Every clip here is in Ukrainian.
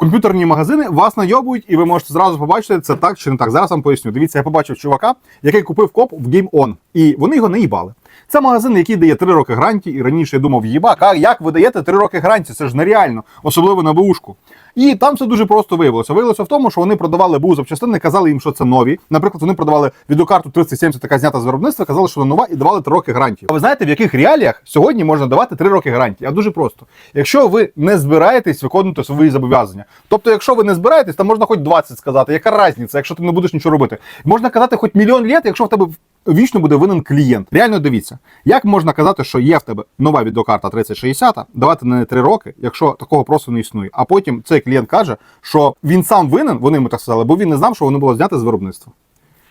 комп'ютерні магазини вас найобують, і ви можете зразу побачити, це так чи не так. Зараз вам поясню. Дивіться, я побачив чувака, який купив коп в Game On, і вони його не їбали. Це магазин, який дає 3 роки гарантії, і раніше я думав, їбак, як ви даєте 3 роки гарантії? Це ж нереально, особливо на бушку. І там все дуже просто виявилося. Виявилося в тому, що вони продавали БУ запчастини, казали їм, що це нові. Наприклад, вони продавали відеокарту 3070, така знята з виробництва, казали, що вона нова, і давали 3 роки гарантії. А ви знаєте, в яких реаліях сьогодні можна давати 3 роки гарантії? А дуже просто. Якщо ви не збираєтесь виконувати свої зобов'язання. Тобто, якщо ви не збираєтесь, то можна хоч 20 сказати. Яка різниця, якщо ти не будеш нічого робити? Можна казати хоч мільйон літ, якщо в тебе вічно буде винен клієнт. Реально дивіться, як можна казати, що є в тебе нова відеокарта 3060, давати на неї 3 роки, якщо такого просто не існує. А потім цей клієнт каже, що він сам винен, вони йому так сказали, бо він не знав, що воно було знято з виробництва.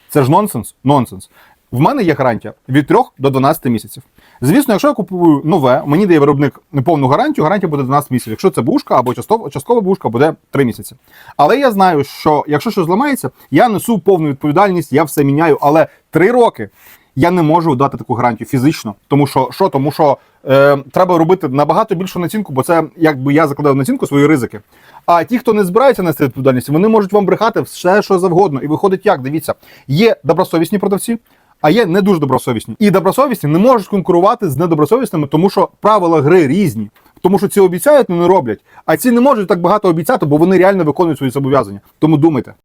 Це ж нонсенс? Нонсенс. В мене є гарантія від 3 до 12 місяців. Звісно, якщо я купую нове, мені дає виробник повну гарантію, гарантія буде 12 місяців. Якщо це бушка або часткова, часткова бушка, буде 3 місяці. Але я знаю, що якщо щось зламається, я несу повну відповідальність, я все міняю. Але 3 роки я не можу дати таку гарантію фізично. Тому що що? Тому що е, треба робити набагато більшу націнку, бо це якби я закладав націнку свої ризики. А ті, хто не збирається нести відповідальність, вони можуть вам брехати все, що завгодно. І виходить як? Дивіться, є добросовісні продавці. А є не дуже добросовісні. І добросовісні не можуть конкурувати з недобросовісними, тому що правила гри різні. Тому що ці обіцяють, але не роблять. А ці не можуть так багато обіцяти, бо вони реально виконують свої зобов'язання. Тому думайте.